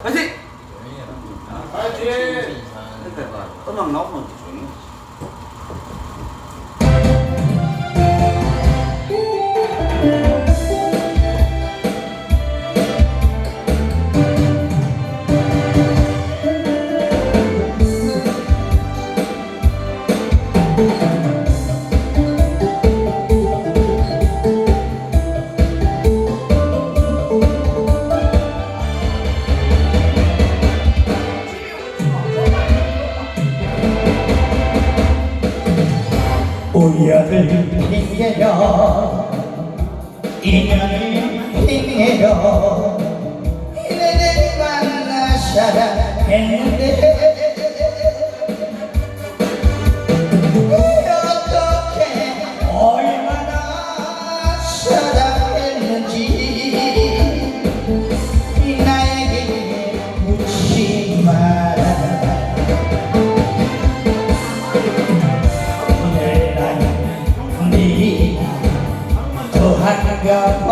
화이팅! 그러니까 음악 나오면 조용히 우연을 핑계여 인연을 핑계여 이래를 만나 사랑했는데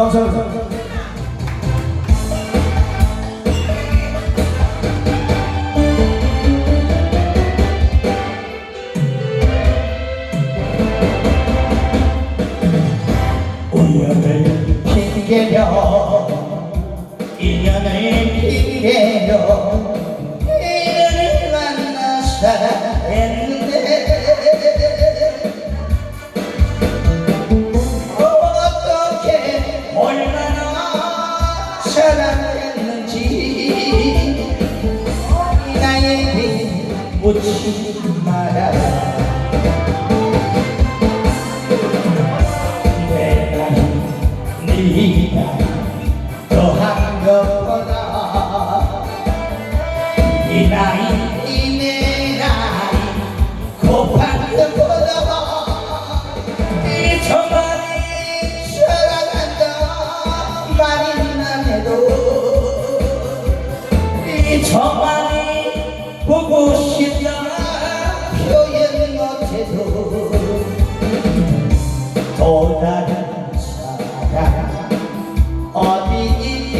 감사합니다 우연을 핑계려 인연을 핑계려 사랑했는지 나에게 묻지 마라. 내 나이 네 나이 더한 것보다 이 나이 이 내 나이 곱한 것보다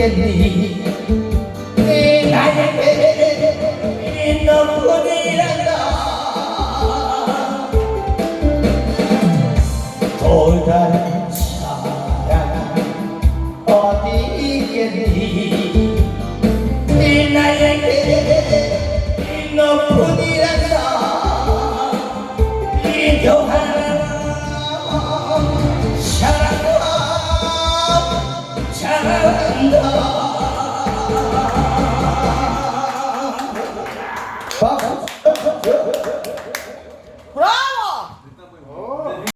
있겠니? 이 나에게 이 너뿐이란다. 또 다른 사랑 어디 있겠니? 이 나에게 你好